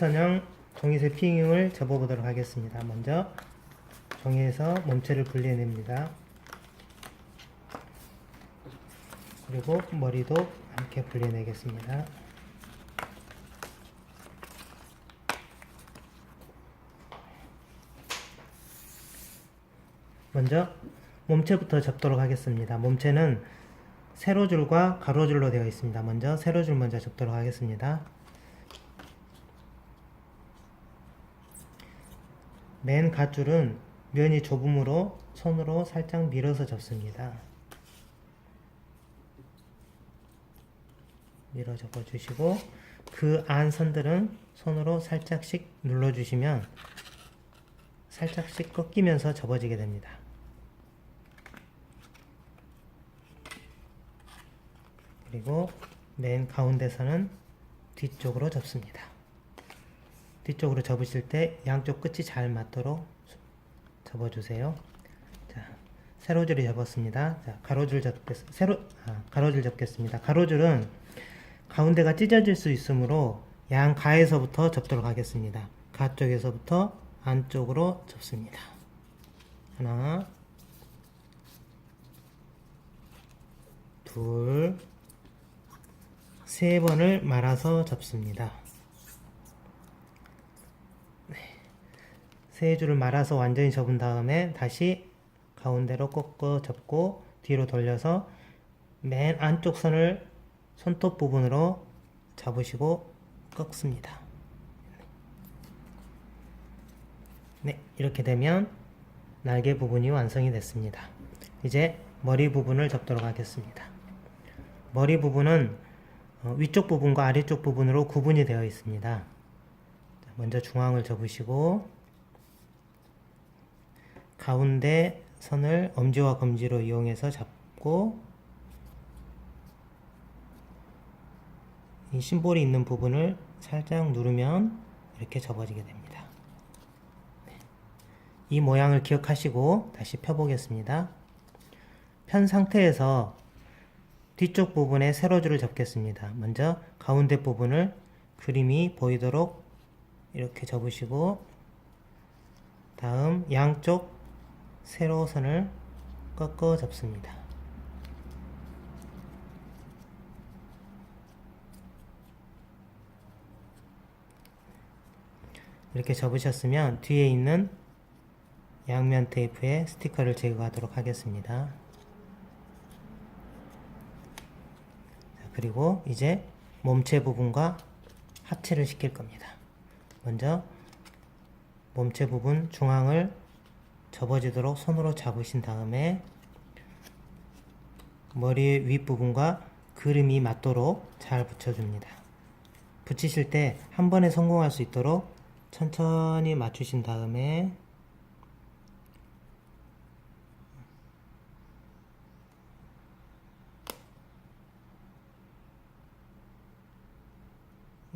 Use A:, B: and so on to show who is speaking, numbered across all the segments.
A: 선형 종이새 피잉을 접어보도록 하겠습니다. 먼저 종이에서 몸체를 분리해냅니다. 그리고 머리도 함께 분리해내겠습니다. 먼저 몸체부터 접도록 하겠습니다. 몸체는 세로줄과 가로줄로 되어 있습니다. 먼저 세로줄 먼저 접도록 하겠습니다. 맨 갓줄은 면이 좁으므로 손으로 살짝 밀어서 접습니다. 밀어 접어 주시고 그 안 선들은 손으로 살짝씩 눌러 주시면 살짝씩 꺾이면서 접어지게 됩니다. 그리고 맨 가운데서는 뒤쪽으로 접습니다. 뒤쪽으로 접으실 때 양쪽 끝이 잘 맞도록 접어주세요. 자, 세로줄이 접었습니다. 자, 가로줄 접겠, 세로, 아, 가로줄 접겠습니다. 가로줄은 가운데가 찢어질 수 있으므로 양 가에서부터 접도록 하겠습니다. 가 쪽에서부터 안쪽으로 접습니다. 하나, 둘, 세 번을 말아서 접습니다. 세 줄을 말아서 완전히 접은 다음에 다시 가운데로 꺾어 접고 뒤로 돌려서 맨 안쪽 선을 손톱 부분으로 잡으시고 꺾습니다. 네, 이렇게 되면 날개 부분이 완성이 됐습니다. 이제 머리 부분을 접도록 하겠습니다. 머리 부분은 어, 위쪽 부분과 아래쪽 부분으로 구분이 되어 있습니다. 자, 먼저 중앙을 접으시고 가운데 선을 엄지와 검지로 이용해서 잡고 이 심볼이 있는 부분을 살짝 누르면 이렇게 접어지게 됩니다. 네. 이 모양을 기억하시고 다시 펴보겠습니다. 편 상태에서 뒤쪽 부분에 세로줄을 접겠습니다. 먼저 가운데 부분을 그림이 보이도록 이렇게 접으시고 다음 양쪽 세로선을 꺾어 접습니다. 이렇게 접으셨으면 뒤에 있는 양면 테이프에 스티커를 제거하도록 하겠습니다. 자, 그리고 이제 몸체 부분과 합체를 시킬 겁니다. 먼저 몸체 부분 중앙을 접어지도록 손으로 잡으신 다음에 머리 윗부분과 그림이 맞도록 잘 붙여줍니다. 붙이실 때 한 번에 성공할 수 있도록 천천히 맞추신 다음에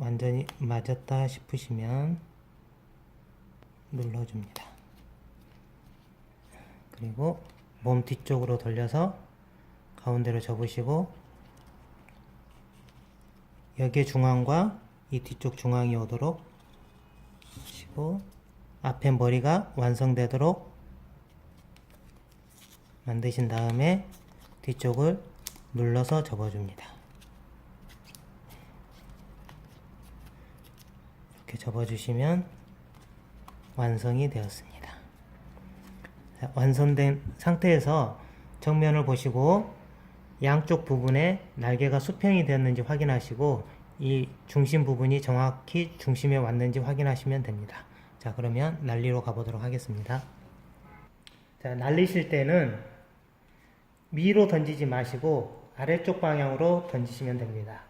A: 완전히 맞았다 싶으시면 눌러줍니다. 그리고 몸 뒤쪽으로 돌려서 가운데로 접으시고 여기에 중앙과 이 뒤쪽 중앙이 오도록 하시고 앞에 머리가 완성되도록 만드신 다음에 뒤쪽을 눌러서 접어줍니다. 이렇게 접어주시면 완성이 되었습니다. 자, 완성된 상태에서 정면을 보시고 양쪽 부분에 날개가 수평이 되었는지 확인하시고 이 중심 부분이 정확히 중심에 왔는지 확인하시면 됩니다. 자, 그러면 날리로 가보도록 하겠습니다. 자, 날리실 때는 위로 던지지 마시고 아래쪽 방향으로 던지시면 됩니다.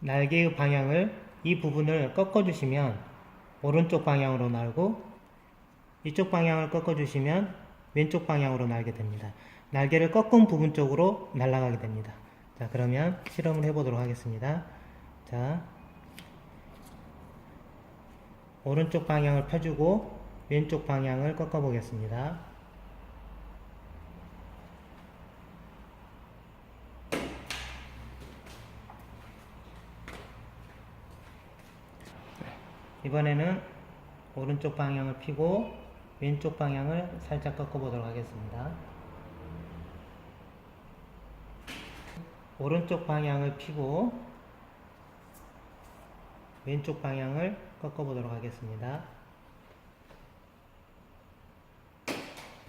A: 날개의 방향을 이 부분을 꺾어 주시면 오른쪽 방향으로 날고 이쪽 방향을 꺾어 주시면 왼쪽 방향으로 날게 됩니다. 날개를 꺾은 부분 쪽으로 날아가게 됩니다. 자, 그러면 실험을 해보도록 하겠습니다. 자, 오른쪽 방향을 펴주고 왼쪽 방향을 꺾어 보겠습니다. 이번에는 오른쪽 방향을 피고 왼쪽 방향을 살짝 꺾어 보도록 하겠습니다. 오른쪽 방향을 피고 왼쪽 방향을 꺾어 보도록 하겠습니다.